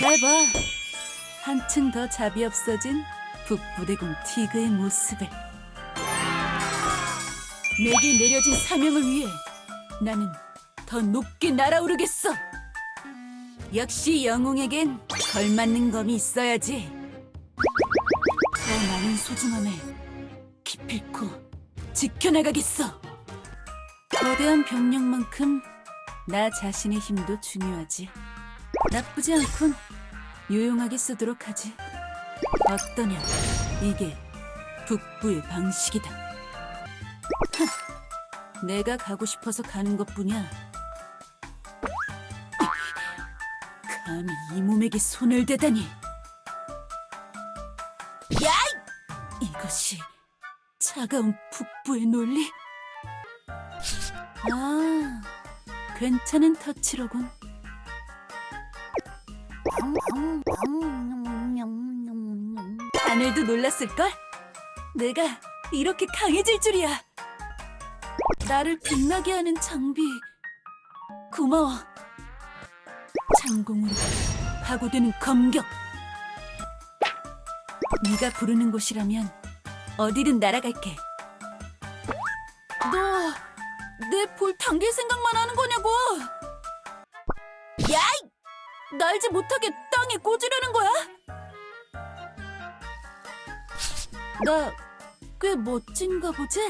잘 봐. 한층 더 잡이 없어진 북부대공 티그의 모습을. 내게 내려진 사명을 위해 나는 더 높게 날아오르겠어. 역시 영웅에겐 걸맞는 검이 있어야지. 더 많은 소중함을 기필코 지켜나가겠어. 거대한 병력만큼 나 자신의 힘도 중요하지. 나쁘지 않군. 유용하게 쓰도록 하지. 어떠냐? 이게 북부의 방식이다. 하, 내가 가고 싶어서 가는 것뿐이야. 감히 이 몸에게 손을 대다니. 야이! 이것이 차가운 북부의 논리? 아, 괜찮은 터치로군. 하늘도 놀랐을걸? 내가 이렇게 강해질 줄이야. 나를 빛나게 하는 장비. 고마워. 창공으로 파고드는 검격. 네가 부르는 곳이라면 어디든 날아갈게. 너 내 볼 당길 생각만 하는 거냐고? 날지 못하게 땅에 꽂으려는 거야? 나 꽤 멋진가 보지?